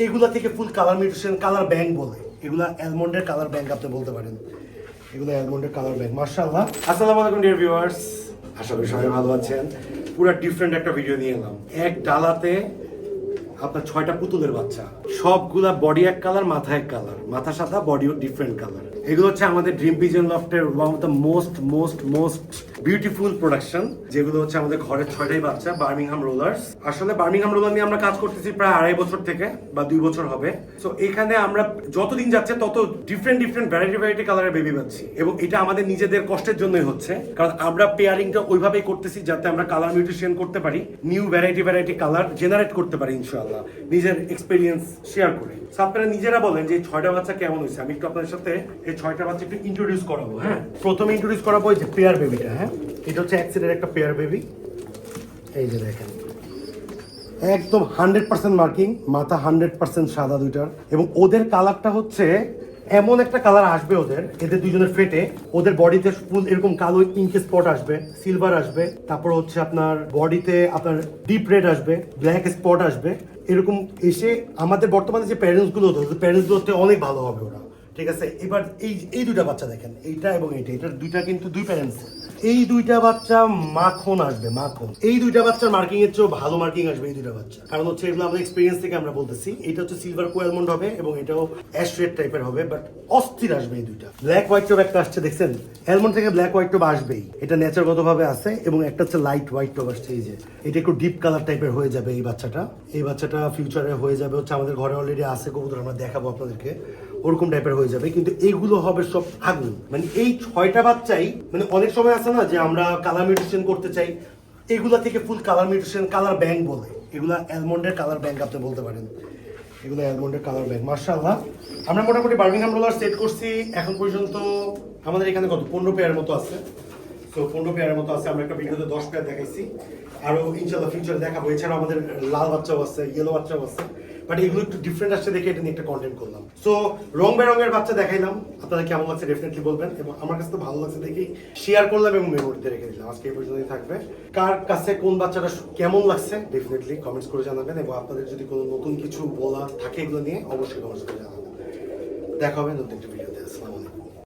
এগুলা থেকে full colour mutation colour bank বলে। এগুলা অ্যালমন্ডের কালার ব্যাংক আপনি বলতে পারেন। এগুলো অ্যালমন্ডের কালার ব্যাংক মার্শাল্লাহ আসসালামু আলাইকুম ডিয়ার ভিউয়ার্স আশা করি সবাই ভালো আছেন। পুরো ডিফারেন্ট একটা ভিডিও নিয়ে এলাম। এক ডালাতে আপনার ছয়টা পুতুলের বাচ্চা। সবগুলা বডি এক কালার মাথা এক কালার মাথা সাদা বডিও ডিফারেন্ট কালার এগুলো হচ্ছে আমাদের dream pigeon লফটের one of the most most most beautiful production যেগুলো হচ্ছে আমাদের ঘরের ছয়টাই বাচ্চা বার্মিংহাম রোলার্স আসলে বার্মিংহাম রোলার নিয়ে আমরা কাজ করতেছি প্রায় আড়াই বছর থেকে, বা দুই বছর হবে। সো এখানে আমরা যতদিন যাচ্ছে, তত ডিফারেন্ট ডিফারেন্ট ভ্যারাইটি ভ্যারাইটি কালারের বেবি পাচ্ছি এবং এটা আমাদের নিজেদের কষ্টের জন্যই হচ্ছে। কারণ আমরা পেয়ারিংটা ওইভাবেই করতেছি, যাতে আমরা কালার মিউটেশন করতে পারি new variety variety colour generate করতে পারি, ইনশাআল্লাহ। নিজের এক্সপিরিয়েন্স শেয়ার করে। আপনারা নিজেরা বলেন যে ছয়টা বাচ্চা কেমন হয়েছে? আমি একটু আপনাদের সাথে এই ছয়টা বাচ্চা একটু ইন্ট্রোডিউস করাবো হ্যাঁ? প্রথমে ইন্ট্রোডিউস করাবো এই যে পেয়ার বেবিটা হ্যাঁ? এটা হচ্ছে অ্যাক্সিডেন্ট একটা পেয়ার বেবি এই যে দেখেন। একদম হান্ড্রেড পার্সেন্ট মার্কিং মাথা হান্ড্রেড পার্সেন্ট সাদা দুইটার। এবং ওদের কালারটা হচ্ছে এমন একটা কালার আসবে ওদের, এদের দুজনের ফেটে ওদের বডিতে ফুল এরকম কালো ইঙ্কে স্পট আসবে সিলভার আসবে। তারপর হচ্ছে আপনার বডিতে আপনার ডিপ রেড আসবে ব্ল্যাক স্পট আসবে। এরকম এসে আমাদের বর্তমানে যে প্যারেন্টসগুলো ওদের প্যারেন্টস গুলোতে অনেক ভালো হবে ওরা। ঠিক আছে? এবার এই এই দুটা বাচ্চা দেখেন। এইটা এবং এইটা। এটার দুইটা কিন্তু দুই প্যারেন্টস এই দুইটা বাচ্চা মাখন আসবে, মাখন। এই দুইটা বাচ্চার মার্কিং এর চেয়েও ভালো মার্কিং আসবে এই দুইটা বাচ্চা। কারণ হচ্ছে এগুলো আমাদের এক্সপিরিয়েন্স থেকে আমরা বলতেছি, এটা হচ্ছে সিলভার কোয়ালমন্ড হবে এবং এটাও অ্যাশ রেড টাইপের হবে বাট অস্থির আসবে এই দুইটা। ব্ল্যাক হোয়াইট টপ একটা আসছে, দেখছেন? অ্যালমন্ড থেকে ব্ল্যাক হোয়াইট টপ আসবেই। এটা নেচারগত ভাবে আছে এবং একটা হচ্ছে লাইট হোয়াইট টপ আসছে, এই যে। এটা একটু ডিপ কালার টাইপের হয়ে যাবে এই বাচ্চাটা। এই বাচ্চাটা ফিউচারে হয়ে যাবে, হচ্ছে আমাদের ঘরে অলরেডি আছে, কবুতর আমরা দেখাবো আপনাদেরকে। ওরকম টাইপের হয়ে যাবে, কিন্তু এইগুলো হবে সব আগুন। মানে এই ছয়টা বাচ্চাই মানে অনেক সময় আছে না যে আমরা কালার মিউটেশন করতে চাই? এগুলা থেকে full colour mutation colour bank বলে। এগুলা অ্যালমন্ডের কালার ব্যাংক আপনি বলতে পারেন। এগুলো অ্যালমন্ডের কালার ব্যাংক মার্শাল্লাহ আমরা মোটামুটি বার্মিংহাম রোলার সেট করছি। এখন পর্যন্ত আমাদের এখানে কত? পনেরো পেয়ার মতো আছে। তো পনেরো পেয়ারের মতো আছে। আমরা একটা ভিডিওতে দশ পেয়ার দেখাইছি। আরও ইনশাল্লাহ ফিউচারে দেখাবো। এছাড়াও আমাদের লাল বাচ্চাও আছে ইয়েলো বাচ্চাও আছে। বাট এগুলো একটু ডিফারেন্ট আসছে দেখে এটা নিয়ে একটা কন্টেন্ট করলাম। সো রং বেরঙের বাচ্চা দেখাইলাম। আপনারা কেমন লাগছে ডেফিনেটলি বলবেন। এবং আমার কাছে তো ভালো লাগছে দেখি শেয়ার করলাম এবং মেমোরিতে রেখে দিলাম। আজকে এই পর্যন্তই থাকবে। কার কাছে কোন বাচ্চাটা কেমন লাগছে ডেফিনেটলি কমেন্টস করে জানাবেন। এবং আপনাদের যদি কোনো নতুন কিছু বলা থাকে এগুলো নিয়ে অবশ্যই কমেন্টস করে জানাবেন। দেখা হবে নতুন একটা video